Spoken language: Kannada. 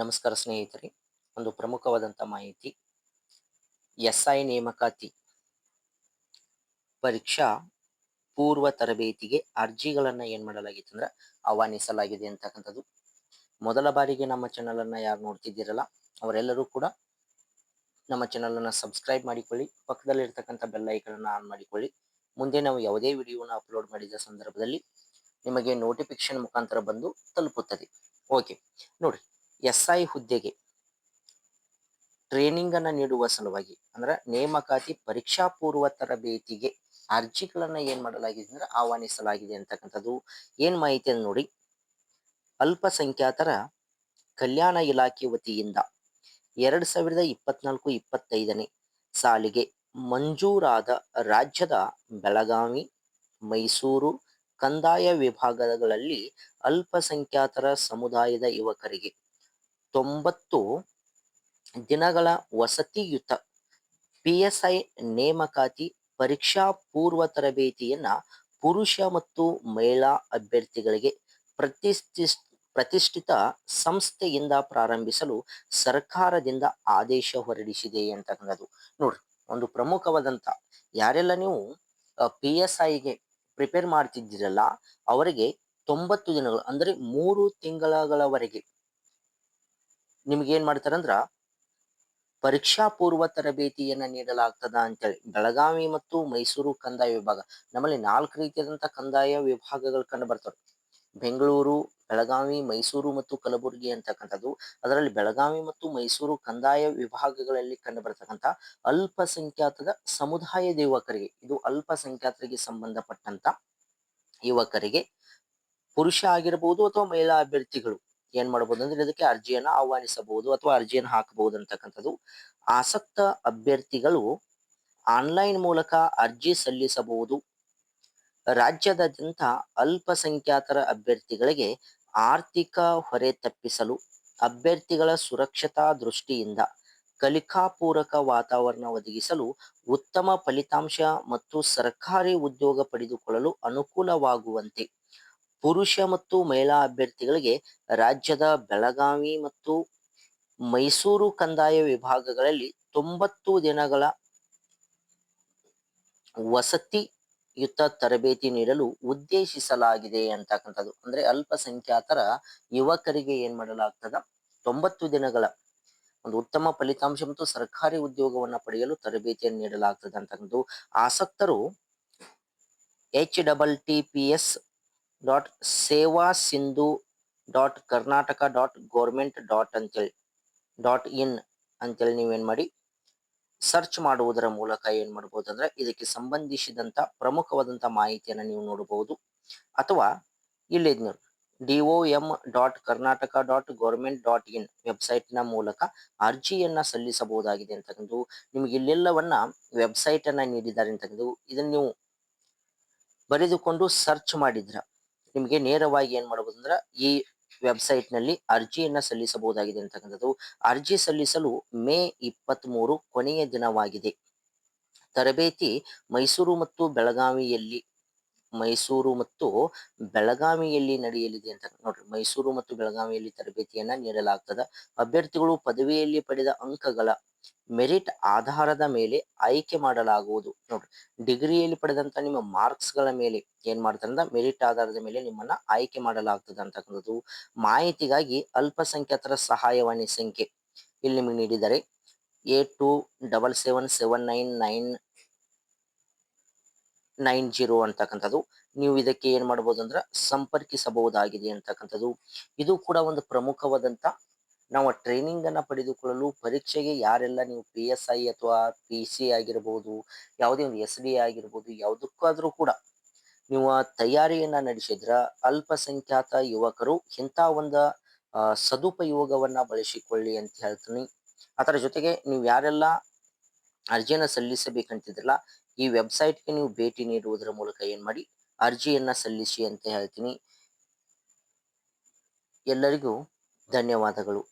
ನಮಸ್ಕಾರ ಸ್ನೇಹಿತರೆ, ಒಂದು ಪ್ರಮುಖವಾದಂಥ ಮಾಹಿತಿ. ಎಸ್ ಐ ನೇಮಕಾತಿ ಪರೀಕ್ಷಾ ಪೂರ್ವ ತರಬೇತಿಗೆ ಅರ್ಜಿಗಳನ್ನು ಏನು ಮಾಡಲಾಗಿತ್ತು ಅಂದ್ರೆ ಆಹ್ವಾನಿಸಲಾಗಿದೆ ಅಂತಕ್ಕಂಥದ್ದು. ಮೊದಲ ಬಾರಿಗೆ ನಮ್ಮ ಚಾನಲನ್ನು ಯಾರು ನೋಡ್ತಿದ್ದೀರಲ್ಲ, ಅವರೆಲ್ಲರೂ ಕೂಡ ನಮ್ಮ ಚಾನಲನ್ನು ಸಬ್ಸ್ಕ್ರೈಬ್ ಮಾಡಿಕೊಳ್ಳಿ, ಪಕ್ಕದಲ್ಲಿರ್ತಕ್ಕಂಥ ಬೆಲ್ ಐಕನನ್ನು ಆನ್ ಮಾಡಿಕೊಳ್ಳಿ. ಮುಂದೆ ನಾವು ಯಾವುದೇ ವಿಡಿಯೋನ ಅಪ್ಲೋಡ್ ಮಾಡಿದ ಸಂದರ್ಭದಲ್ಲಿ ನಿಮಗೆ ನೋಟಿಫಿಕೇಶನ್ ಮುಖಾಂತರ ಬಂದು ತಲುಪುತ್ತದೆ. ಓಕೆ ನೋಡಿ ಎಸ್ ಐ ಹುದ್ದೆಗೆ ಟ್ರೈನಿಂಗ್ ಅನ್ನ ನೀಡುವ ಸಲುವಾಗಿ, ಅಂದ್ರೆ ನೇಮಕಾತಿ ಪರೀಕ್ಷಾ ಪೂರ್ವ ತರಬೇತಿಗೆ ಅರ್ಜಿಗಳನ್ನ ಏನ್ ಮಾಡಲಾಗಿದೆ ಅಂದ್ರೆ ಆಹ್ವಾನಿಸಲಾಗಿದೆ ಅಂತಕ್ಕಂಥದ್ದು ಏನ್ ಮಾಹಿತಿ ಅಂತ ನೋಡಿ. ಅಲ್ಪಸಂಖ್ಯಾತರ ಕಲ್ಯಾಣ ಇಲಾಖೆ ವತಿಯಿಂದ ಎರಡ್ ಸಾವಿರದ ಇಪ್ಪತ್ನಾಲ್ಕು ಇಪ್ಪತ್ತೈದನೇ ಸಾಲಿಗೆ ಮಂಜೂರಾದ ರಾಜ್ಯದ ಬೆಳಗಾವಿ, ಮೈಸೂರು, ಕಂದಾಯ ವಿಭಾಗಗಳಲ್ಲಿ ಅಲ್ಪಸಂಖ್ಯಾತರ ಸಮುದಾಯದ ಯುವಕರಿಗೆ ತೊಂಬತ್ತು ದಿನಗಳ ವಸತಿಯುತ ಪಿ ಎಸ್ ಐ ನೇಮಕಾತಿ ಪರೀಕ್ಷಾ ಪೂರ್ವ ತರಬೇತಿಯನ್ನ ಪುರುಷ ಮತ್ತು ಮಹಿಳಾ ಅಭ್ಯರ್ಥಿಗಳಿಗೆ ಪ್ರತಿಷ್ಠಿತ ಪ್ರತಿಷ್ಠಿತ ಸಂಸ್ಥೆಯಿಂದ ಪ್ರಾರಂಭಿಸಲು ಸರ್ಕಾರದಿಂದ ಆದೇಶ ಹೊರಡಿಸಿದೆ ಅಂತಕ್ಕಂಥದ್ದು. ನೋಡ್ರಿ, ಒಂದು ಪ್ರಮುಖವಾದಂತ ಯಾರೆಲ್ಲ ನೀವು ಪಿ ಎಸ್ ಐಗೆ ಪ್ರಿಪೇರ್ ಮಾಡ್ತಿದ್ದೀರಲ್ಲ, ಅವರಿಗೆ ತೊಂಬತ್ತು ದಿನಗಳು, ಅಂದ್ರೆ ಮೂರು ತಿಂಗಳಗಳವರೆಗೆ ನಿಮ್ಗೆ ಏನ್ ಮಾಡ್ತಾರಂದ್ರ ಪರೀಕ್ಷಾ ಪೂರ್ವ ತರಬೇತಿಯನ್ನ ನೀಡಲಾಗ್ತದ ಅಂತೇಳಿ ಬೆಳಗಾವಿ ಮತ್ತು ಮೈಸೂರು ಕಂದಾಯ ವಿಭಾಗ. ನಮ್ಮಲ್ಲಿ ನಾಲ್ಕು ರೀತಿಯಾದಂತಹ ಕಂದಾಯ ವಿಭಾಗಗಳು ಕಂಡು ಬರ್ತವೆ. ಬೆಂಗಳೂರು, ಬೆಳಗಾವಿ, ಮೈಸೂರು ಮತ್ತು ಕಲಬುರಗಿ ಅಂತಕ್ಕಂಥದ್ದು. ಅದರಲ್ಲಿ ಬೆಳಗಾವಿ ಮತ್ತು ಮೈಸೂರು ಕಂದಾಯ ವಿಭಾಗಗಳಲ್ಲಿ ಕಂಡು ಬರ್ತಕ್ಕಂಥ ಅಲ್ಪಸಂಖ್ಯಾತದ ಸಮುದಾಯದ ಯುವಕರಿಗೆ, ಇದು ಅಲ್ಪಸಂಖ್ಯಾತರಿಗೆ ಸಂಬಂಧಪಟ್ಟಂತ ಯುವಕರಿಗೆ ಪುರುಷ ಆಗಿರಬಹುದು ಅಥವಾ ಮಹಿಳಾ ಅಭ್ಯರ್ಥಿಗಳು ಏನ್ ಮಾಡಬಹುದು ಅಂದ್ರೆ ಇದಕ್ಕೆ ಅರ್ಜಿಯನ್ನ ಆಹ್ವಾನಿಸಬಹುದು ಅಥವಾ ಅರ್ಜಿಯನ್ನು ಹಾಕಬಹುದು ಅಂತಕ್ಕಂಥದ್ದು. ಆಸಕ್ತ ಅಭ್ಯರ್ಥಿಗಳು ಆನ್ಲೈನ್ ಮೂಲಕ ಅರ್ಜಿ ಸಲ್ಲಿಸಬಹುದು. ರಾಜ್ಯದಾದ್ಯಂತ ಅಲ್ಪಸಂಖ್ಯಾತರ ಅಭ್ಯರ್ಥಿಗಳಿಗೆ ಆರ್ಥಿಕ ಹೊರೆ ತಪ್ಪಿಸಲು, ಅಭ್ಯರ್ಥಿಗಳ ಸುರಕ್ಷತಾ ದೃಷ್ಟಿಯಿಂದ ಕಲಿಕಾಪೂರಕ ವಾತಾವರಣ ಒದಗಿಸಲು, ಉತ್ತಮ ಫಲಿತಾಂಶ ಮತ್ತು ಸರ್ಕಾರಿ ಉದ್ಯೋಗ ಪಡೆದುಕೊಳ್ಳಲು ಅನುಕೂಲವಾಗುವಂತೆ ಪುರುಷ ಮತ್ತು ಮಹಿಳಾ ಅಭ್ಯರ್ಥಿಗಳಿಗೆ ರಾಜ್ಯದ ಬೆಳಗಾವಿ ಮತ್ತು ಮೈಸೂರು ಕಂದಾಯ ವಿಭಾಗಗಳಲ್ಲಿ ತೊಂಬತ್ತು ದಿನಗಳ ವಸತಿಯುತ ತರಬೇತಿ ನೀಡಲು ಉದ್ದೇಶಿಸಲಾಗಿದೆ ಅಂತಕ್ಕಂಥದ್ದು. ಅಂದ್ರೆ ಅಲ್ಪಸಂಖ್ಯಾತರ ಯುವಕರಿಗೆ ಏನ್ ಮಾಡಲಾಗ್ತದ? ತೊಂಬತ್ತು ದಿನಗಳ ಒಂದು ಉತ್ತಮ ಫಲಿತಾಂಶ ಮತ್ತು ಸರ್ಕಾರಿ ಉದ್ಯೋಗವನ್ನ ಪಡೆಯಲು ತರಬೇತಿಯನ್ನು ನೀಡಲಾಗ್ತದೆ ಅಂತಕ್ಕಂಥದ್ದು. ಆಸಕ್ತರು H double T P S dot Seva Sindhu dot Karnataka dot government dot ಅಂತೇಳಿ ಡಾಟ್ ಇನ್ ಅಂತೇಳಿ ನೀವೇನು ಮಾಡಿ ಸರ್ಚ್ ಮಾಡುವುದರ ಮೂಲಕ ಏನು ಮಾಡ್ಬೋದು ಅಂದರೆ ಇದಕ್ಕೆ ಸಂಬಂಧಿಸಿದಂತ ಪ್ರಮುಖವಾದಂಥ ಮಾಹಿತಿಯನ್ನು ನೀವು ನೋಡಬಹುದು. ಅಥವಾ ಇಲ್ಲಿ ನೋಡಿ D O M dot Karnataka dot government dot in ವೆಬ್ಸೈಟ್ನ ಮೂಲಕ ಅರ್ಜಿಯನ್ನು ಸಲ್ಲಿಸಬಹುದಾಗಿದೆ ಅಂತಕ್ಕಂಥದ್ದು ನಿಮಗೆ ಇಲ್ಲೆಲ್ಲವನ್ನ ವೆಬ್ಸೈಟ್ ಅನ್ನ ನೀಡಿದ್ದಾರೆ ಅಂತಕ್ಕಂಥದ್ದು ಇದನ್ನು ನೀವು ಬರೆದುಕೊಂಡು ಸರ್ಚ್ ಮಾಡಿದ್ರ ನಿಮಗೆ ನೇರವಾಗಿ ಏನ್ ಮಾಡಬಹುದು ಅಂದ್ರೆ ಈ ವೆಬ್ಸೈಟ್ನಲ್ಲಿ ಅರ್ಜಿಯನ್ನ ಸಲ್ಲಿಸಬಹುದಾಗಿದೆ ಅಂತಕ್ಕಂಥದ್ದು. ಅರ್ಜಿ ಸಲ್ಲಿಸಲು ಮೇ ಇಪ್ಪತ್ತ್ ಮೂರು ಕೊನೆಯ ದಿನವಾಗಿದೆ. ತರಬೇತಿ ಮೈಸೂರು ಮತ್ತು ಬೆಳಗಾವಿಯಲ್ಲಿ ಮೈಸೂರು ಮತ್ತು ಬೆಳಗಾವಿಯಲ್ಲಿ ನಡೆಯಲಿದೆ ಅಂತ ನೋಡ್ರಿ. ಮೈಸೂರು ಮತ್ತು ಬೆಳಗಾವಿಯಲ್ಲಿ ತರಬೇತಿಯನ್ನ ನೀಡಲಾಗ್ತದ. ಅಭ್ಯರ್ಥಿಗಳು ಪದವಿಯಲ್ಲಿ ಪಡೆದ ಅಂಕಗಳ ಮೆರಿಟ್ ಆಧಾರದ ಮೇಲೆ ಆಯ್ಕೆ ಮಾಡಲಾಗುವುದು ನೋಡ್ರಿ. ಡಿಗ್ರಿಯಲ್ಲಿ ಪಡೆದಂತ ನಿಮ್ಮ ಮಾರ್ಕ್ಸ್ಗಳ ಮೇಲೆ ಏನ್ ಮಾಡ್ತಾರೆ ಮೆರಿಟ್ ಆಧಾರದ ಮೇಲೆ ನಿಮ್ಮನ್ನ ಆಯ್ಕೆ ಮಾಡಲಾಗ್ತದೆ ಅಂತಕ್ಕಂಥದ್ದು ಮಾಹಿತಿಗಾಗಿ ಅಲ್ಪಸಂಖ್ಯಾತರ ಸಹಾಯವಾಣಿ ಸಂಖ್ಯೆ ಇಲ್ಲಿ ನಿಮಗೆ ನೀಡಿದ್ದಾರೆ. Eight two double seven seven nine nine nine zero ಅಂತಕ್ಕಂಥದ್ದು. ನೀವು ಇದಕ್ಕೆ ಏನ್ ಮಾಡಬಹುದು ಅಂದ್ರೆ ಸಂಪರ್ಕಿಸಬಹುದಾಗಿದೆ ಅಂತಕ್ಕಂಥದ್ದು. ಇದು ಕೂಡ ಒಂದು ಪ್ರಮುಖವಾದಂತ ನಾವು ಟ್ರೈನಿಂಗ್ ಅನ್ನ ಪಡೆದುಕೊಳ್ಳಲು ಪರೀಕ್ಷೆಗೆ ಯಾರೆಲ್ಲ ನೀವು ಪಿ ಎಸ್ ಐ ಅಥವಾ ಪಿ ಸಿ ಆಗಿರ್ಬೋದು, ಯಾವುದೇ ಒಂದು ಎಸ್ ಡಿ ಆಗಿರ್ಬೋದು, ಯಾವುದಕ್ಕಾದ್ರೂ ಕೂಡ ನೀವು ತಯಾರಿಯನ್ನ ನಡೆಸಿದ್ರ ಅಲ್ಪಸಂಖ್ಯಾತ ಯುವಕರು ಇಂಥ ಒಂದು ಸದುಪಯೋಗವನ್ನ ಬಳಸಿಕೊಳ್ಳಿ ಅಂತ ಹೇಳ್ತೀನಿ. ಅದರ ಜೊತೆಗೆ ನೀವು ಯಾರೆಲ್ಲ ಅರ್ಜಿಯನ್ನು ಸಲ್ಲಿಸಬೇಕಂತಿದ್ರಲ್ಲ ಈ ವೆಬ್ಸೈಟ್ಗೆ ನೀವು ಭೇಟಿ ನೀಡುವುದರ ಮೂಲಕ ಏನ್ ಮಾಡಿ ಅರ್ಜಿಯನ್ನ ಸಲ್ಲಿಸಿ ಅಂತ ಹೇಳ್ತೀನಿ. ಎಲ್ಲರಿಗೂ ಧನ್ಯವಾದಗಳು.